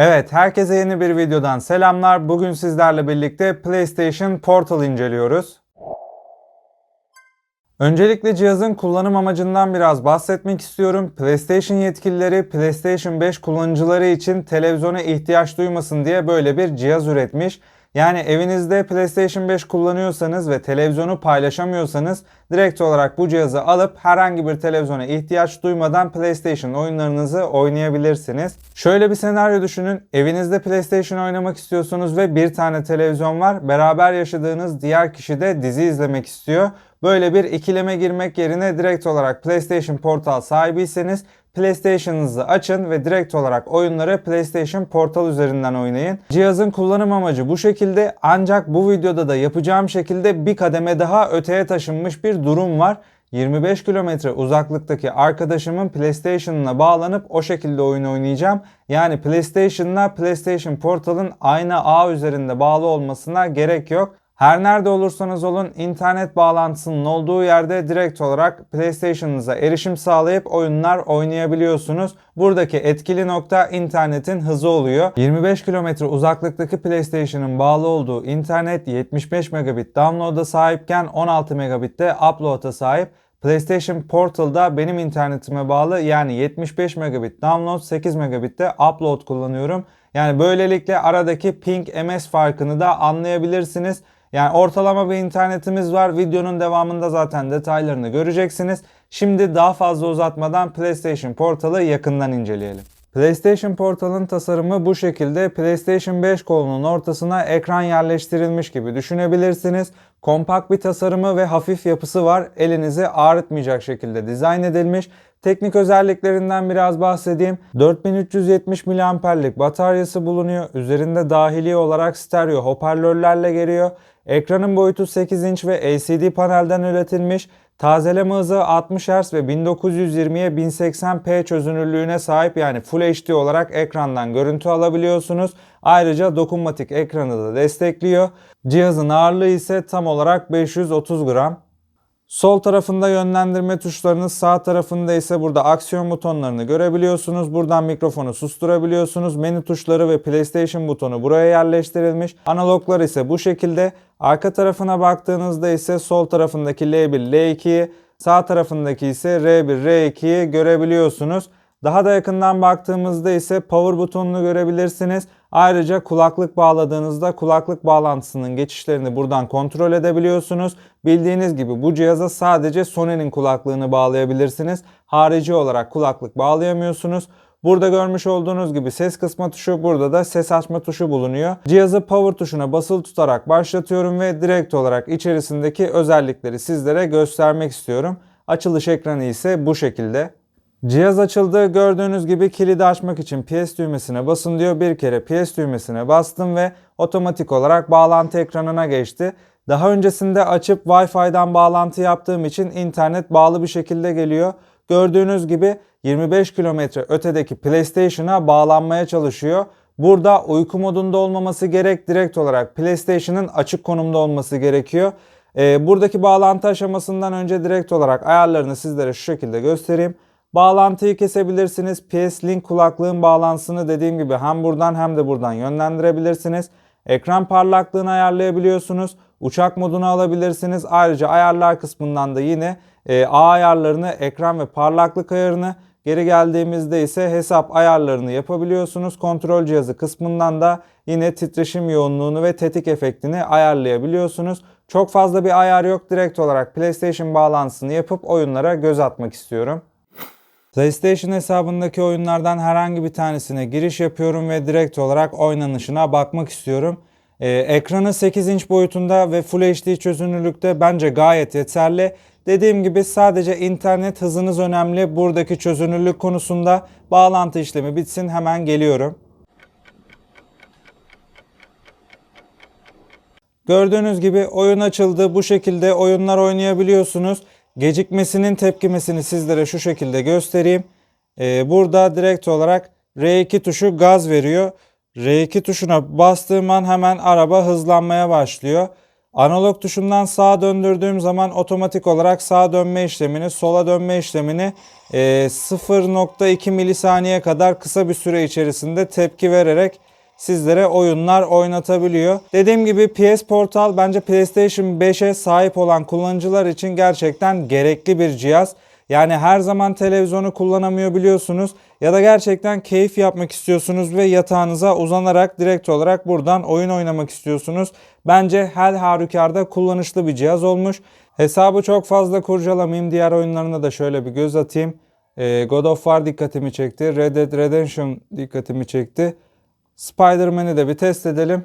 Evet, herkese yeni bir videodan selamlar. Bugün sizlerle birlikte PlayStation Portal inceliyoruz. Öncelikle cihazın kullanım amacından biraz bahsetmek istiyorum. PlayStation yetkilileri PlayStation 5 kullanıcıları için televizyona ihtiyaç duymasın diye böyle bir cihaz üretmiş. Yani evinizde PlayStation 5 kullanıyorsanız ve televizyonu paylaşamıyorsanız direkt olarak bu cihazı alıp herhangi bir televizyona ihtiyaç duymadan PlayStation oyunlarınızı oynayabilirsiniz. Şöyle bir senaryo düşünün. Evinizde PlayStation oynamak istiyorsunuz ve bir tane televizyon var. Beraber yaşadığınız diğer kişi de dizi izlemek istiyor. Böyle bir ikileme girmek yerine direkt olarak PlayStation Portal sahibiyseniz PlayStation'ınızı açın ve direkt olarak oyunları PlayStation Portal üzerinden oynayın. Cihazın kullanım amacı bu şekilde ancak bu videoda da yapacağım şekilde bir kademe daha öteye taşınmış bir durum var. 25 kilometre uzaklıktaki arkadaşımın PlayStation'ına bağlanıp o şekilde oyun oynayacağım. Yani PlayStation'la PlayStation Portal'ın aynı ağ üzerinde bağlı olmasına gerek yok. Her nerede olursanız olun internet bağlantısının olduğu yerde direkt olarak PlayStation'ınıza erişim sağlayıp oyunlar oynayabiliyorsunuz. Buradaki etkili nokta internetin hızı oluyor. 25 kilometre uzaklıktaki PlayStation'ın bağlı olduğu internet 75 megabit download'a sahipken 16 megabit de upload'a sahip. PlayStation Portal'da benim internetime bağlı yani 75 megabit download 8 megabit de upload kullanıyorum. Yani böylelikle aradaki ping ms farkını da anlayabilirsiniz. Yani ortalama bir internetimiz var. Videonun devamında zaten detaylarını göreceksiniz. Şimdi daha fazla uzatmadan PlayStation Portal'ı yakından inceleyelim. PlayStation Portal'ın tasarımı bu şekilde PlayStation 5 kolunun ortasına ekran yerleştirilmiş gibi düşünebilirsiniz. Kompakt bir tasarımı ve hafif yapısı var. Elinizi ağrıtmayacak şekilde dizayn edilmiş. Teknik özelliklerinden biraz bahsedeyim. 4370 mAh'lik bataryası bulunuyor. Üzerinde dahili olarak stereo hoparlörlerle geliyor. Ekranın boyutu 8 inç ve LCD panelden üretilmiş. Tazeleme hızı 60 Hz ve 1920'ye 1080p çözünürlüğüne sahip yani Full HD olarak ekrandan görüntü alabiliyorsunuz. Ayrıca dokunmatik ekranı da destekliyor. Cihazın ağırlığı ise tam olarak 530 gram. Sol tarafında yönlendirme tuşlarınız, sağ tarafında ise burada aksiyon butonlarını görebiliyorsunuz. Buradan mikrofonu susturabiliyorsunuz. Menü tuşları ve PlayStation butonu buraya yerleştirilmiş. Analoglar ise bu şekilde. Arka tarafına baktığınızda ise sol tarafındaki L1, L2'yi, sağ tarafındaki ise R1, R2'yi görebiliyorsunuz. Daha da yakından baktığımızda ise power butonunu görebilirsiniz. Ayrıca kulaklık bağladığınızda kulaklık bağlantısının geçişlerini buradan kontrol edebiliyorsunuz. Bildiğiniz gibi bu cihaza sadece Sony'nin kulaklığını bağlayabilirsiniz. Harici olarak kulaklık bağlayamıyorsunuz. Burada görmüş olduğunuz gibi ses kısma tuşu, burada da ses açma tuşu bulunuyor. Cihazı power tuşuna basılı tutarak başlatıyorum ve direkt olarak içerisindeki özellikleri sizlere göstermek istiyorum. Açılış ekranı ise bu şekilde. Cihaz açıldı. Gördüğünüz gibi kilidi açmak için PS düğmesine basın diyor. Bir kere PS düğmesine bastım ve otomatik olarak bağlantı ekranına geçti. Daha öncesinde açıp Wi-Fi'den bağlantı yaptığım için internet bağlı bir şekilde geliyor. Gördüğünüz gibi 25 kilometre ötedeki PlayStation'a bağlanmaya çalışıyor. Burada uyku modunda olmaması gerek. Direkt olarak PlayStation'ın açık konumda olması gerekiyor. Ee, buradaki bağlantı aşamasından önce direkt olarak ayarlarını sizlere şu şekilde göstereyim. Bağlantıyı kesebilirsiniz. PS Link kulaklığın bağlantısını dediğim gibi hem buradan hem de buradan yönlendirebilirsiniz. Ekran parlaklığını ayarlayabiliyorsunuz. Uçak modunu alabilirsiniz. Ayrıca ayarlar kısmından da yine e, A ayarlarını, ekran ve parlaklık ayarını, geri geldiğimizde ise hesap ayarlarını yapabiliyorsunuz. Kontrol cihazı kısmından da yine titreşim yoğunluğunu ve tetik efektini ayarlayabiliyorsunuz. Çok fazla bir ayar yok. Direkt olarak PlayStation bağlantısını yapıp oyunlara göz atmak istiyorum. PlayStation hesabındaki oyunlardan herhangi bir tanesine giriş yapıyorum ve direkt olarak oynanışına bakmak istiyorum. Ee, ekranı 8 inç boyutunda ve Full HD çözünürlükte bence gayet yeterli. Dediğim gibi sadece internet hızınız önemli. Buradaki çözünürlük konusunda bağlantı işlemi bitsin hemen geliyorum. Gördüğünüz gibi oyun açıldı. Bu şekilde oyunlar oynayabiliyorsunuz. Gecikmesinin tepkimesini sizlere şu şekilde göstereyim. Ee, burada direkt olarak R2 tuşu gaz veriyor. R2 tuşuna bastığım an hemen araba hızlanmaya başlıyor. Analog tuşundan sağa döndürdüğüm zaman otomatik olarak sağa dönme işlemini, sola dönme işlemini e, 0.2 milisaniye kadar kısa bir süre içerisinde tepki vererek sizlere oyunlar oynatabiliyor. Dediğim gibi PS Portal bence PlayStation 5'e sahip olan kullanıcılar için gerçekten gerekli bir cihaz. Yani her zaman televizyonu kullanamıyor biliyorsunuz ya da gerçekten keyif yapmak istiyorsunuz ve yatağınıza uzanarak direkt olarak buradan oyun oynamak istiyorsunuz. Bence her halükarda kullanışlı bir cihaz olmuş. Hesabı çok fazla kurcalamayayım. Diğer oyunlarına da şöyle bir göz atayım. Ee, God of War dikkatimi çekti. Red Dead Redemption dikkatimi çekti. Spider-Man'i de bir test edelim.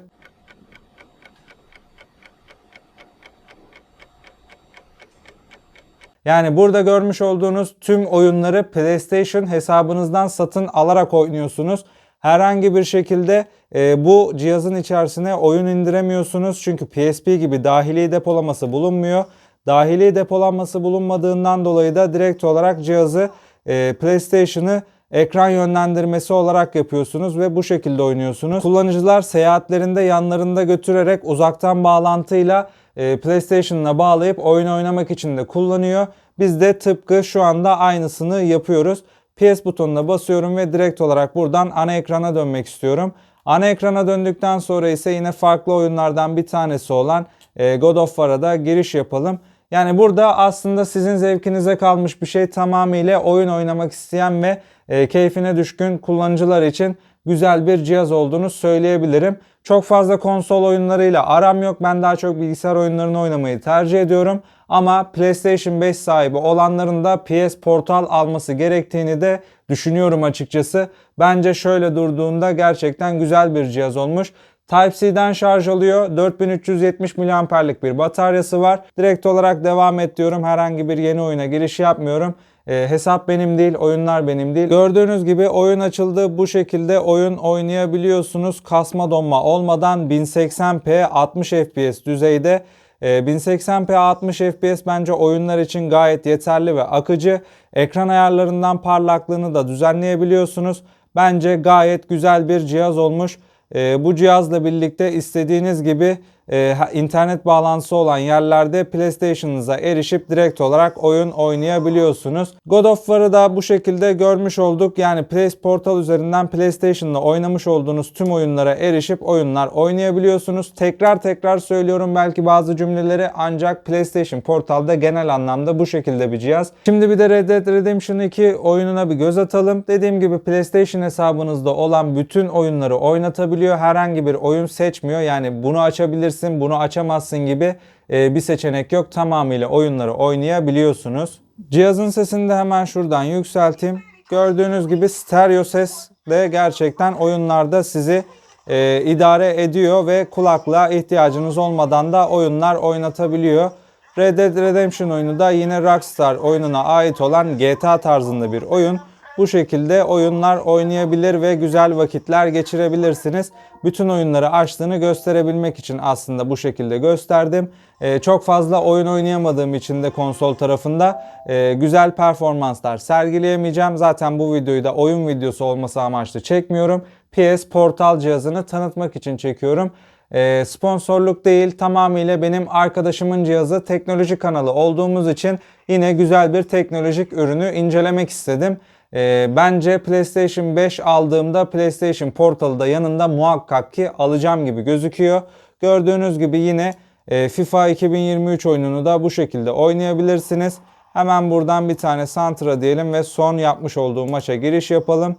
Yani burada görmüş olduğunuz tüm oyunları PlayStation hesabınızdan satın alarak oynuyorsunuz. Herhangi bir şekilde e, bu cihazın içerisine oyun indiremiyorsunuz. Çünkü PSP gibi dahili depolaması bulunmuyor. Dahili depolanması bulunmadığından dolayı da direkt olarak cihazı e, PlayStation'ı ekran yönlendirmesi olarak yapıyorsunuz ve bu şekilde oynuyorsunuz. Kullanıcılar seyahatlerinde yanlarında götürerek uzaktan bağlantıyla e, PlayStation'la bağlayıp oyun oynamak için de kullanıyor. Biz de tıpkı şu anda aynısını yapıyoruz. PS butonuna basıyorum ve direkt olarak buradan ana ekrana dönmek istiyorum. Ana ekrana döndükten sonra ise yine farklı oyunlardan bir tanesi olan e, God of War'a da giriş yapalım. Yani burada aslında sizin zevkinize kalmış bir şey tamamıyla oyun oynamak isteyen ve e, keyfine düşkün kullanıcılar için güzel bir cihaz olduğunu söyleyebilirim. Çok fazla konsol oyunlarıyla aram yok. Ben daha çok bilgisayar oyunlarını oynamayı tercih ediyorum. Ama PlayStation 5 sahibi olanların da PS Portal alması gerektiğini de düşünüyorum açıkçası. Bence şöyle durduğunda gerçekten güzel bir cihaz olmuş. Type-C'den şarj alıyor. 4370 mAh'lik bir bataryası var. Direkt olarak devam et diyorum. Herhangi bir yeni oyuna giriş yapmıyorum. E, hesap benim değil, oyunlar benim değil. Gördüğünüz gibi oyun açıldı. Bu şekilde oyun oynayabiliyorsunuz. Kasma donma olmadan 1080p 60 fps düzeyde. E, 1080p 60 fps bence oyunlar için gayet yeterli ve akıcı. Ekran ayarlarından parlaklığını da düzenleyebiliyorsunuz. Bence gayet güzel bir cihaz olmuş. E, bu cihazla birlikte istediğiniz gibi e, internet bağlantısı olan yerlerde PlayStation'ınıza erişip direkt olarak oyun oynayabiliyorsunuz. God of War'ı da bu şekilde görmüş olduk. Yani PS Portal üzerinden PlayStation'la oynamış olduğunuz tüm oyunlara erişip oyunlar oynayabiliyorsunuz. Tekrar tekrar söylüyorum belki bazı cümleleri ancak PlayStation Portal'da genel anlamda bu şekilde bir cihaz. Şimdi bir de Red Dead Redemption 2 oyununa bir göz atalım. Dediğim gibi PlayStation hesabınızda olan bütün oyunları oynatabiliyor. Herhangi bir oyun seçmiyor. Yani bunu açabilirsin, bunu açamazsın gibi e, bir seçenek yok. Tamamıyla oyunları oynayabiliyorsunuz. Cihazın sesini de hemen şuradan yükselteyim. Gördüğünüz gibi stereo ses de gerçekten oyunlarda sizi e, idare ediyor ve kulaklığa ihtiyacınız olmadan da oyunlar oynatabiliyor. Red Dead Redemption oyunu da yine Rockstar oyununa ait olan GTA tarzında bir oyun. Bu şekilde oyunlar oynayabilir ve güzel vakitler geçirebilirsiniz. Bütün oyunları açtığını gösterebilmek için aslında bu şekilde gösterdim. Ee, çok fazla oyun oynayamadığım için de konsol tarafında e, güzel performanslar sergileyemeyeceğim. Zaten bu videoyu da oyun videosu olması amaçlı çekmiyorum. PS Portal cihazını tanıtmak için çekiyorum. E, sponsorluk değil tamamıyla benim arkadaşımın cihazı teknoloji kanalı olduğumuz için yine güzel bir teknolojik ürünü incelemek istedim. E, bence PlayStation 5 aldığımda PlayStation Portal'ı da yanında muhakkak ki alacağım gibi gözüküyor. Gördüğünüz gibi yine e, FIFA 2023 oyununu da bu şekilde oynayabilirsiniz. Hemen buradan bir tane Santra diyelim ve son yapmış olduğum maça giriş yapalım.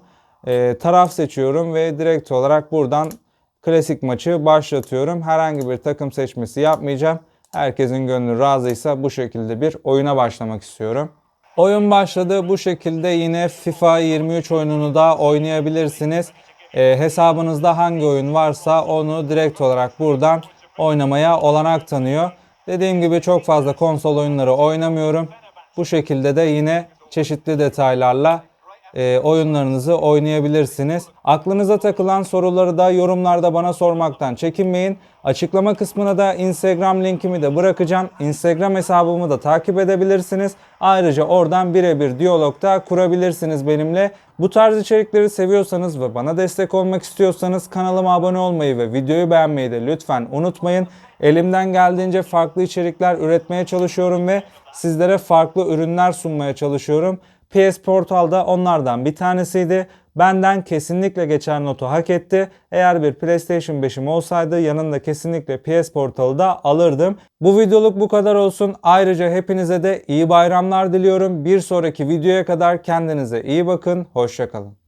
E, taraf seçiyorum ve direkt olarak buradan klasik maçı başlatıyorum. Herhangi bir takım seçmesi yapmayacağım. Herkesin gönlü razıysa bu şekilde bir oyuna başlamak istiyorum. Oyun başladı. Bu şekilde yine FIFA 23 oyununu da oynayabilirsiniz. E, hesabınızda hangi oyun varsa onu direkt olarak buradan oynamaya olanak tanıyor. Dediğim gibi çok fazla konsol oyunları oynamıyorum. Bu şekilde de yine çeşitli detaylarla e, oyunlarınızı oynayabilirsiniz. Aklınıza takılan soruları da yorumlarda bana sormaktan çekinmeyin. Açıklama kısmına da Instagram linkimi de bırakacağım. Instagram hesabımı da takip edebilirsiniz. Ayrıca oradan birebir diyalogda kurabilirsiniz benimle. Bu tarz içerikleri seviyorsanız ve bana destek olmak istiyorsanız kanalıma abone olmayı ve videoyu beğenmeyi de lütfen unutmayın. Elimden geldiğince farklı içerikler üretmeye çalışıyorum ve sizlere farklı ürünler sunmaya çalışıyorum. PS Portal'da onlardan bir tanesiydi. Benden kesinlikle geçer notu hak etti. Eğer bir PlayStation 5'im olsaydı yanında kesinlikle PS Portal'ı da alırdım. Bu videoluk bu kadar olsun. Ayrıca hepinize de iyi bayramlar diliyorum. Bir sonraki videoya kadar kendinize iyi bakın. Hoşçakalın.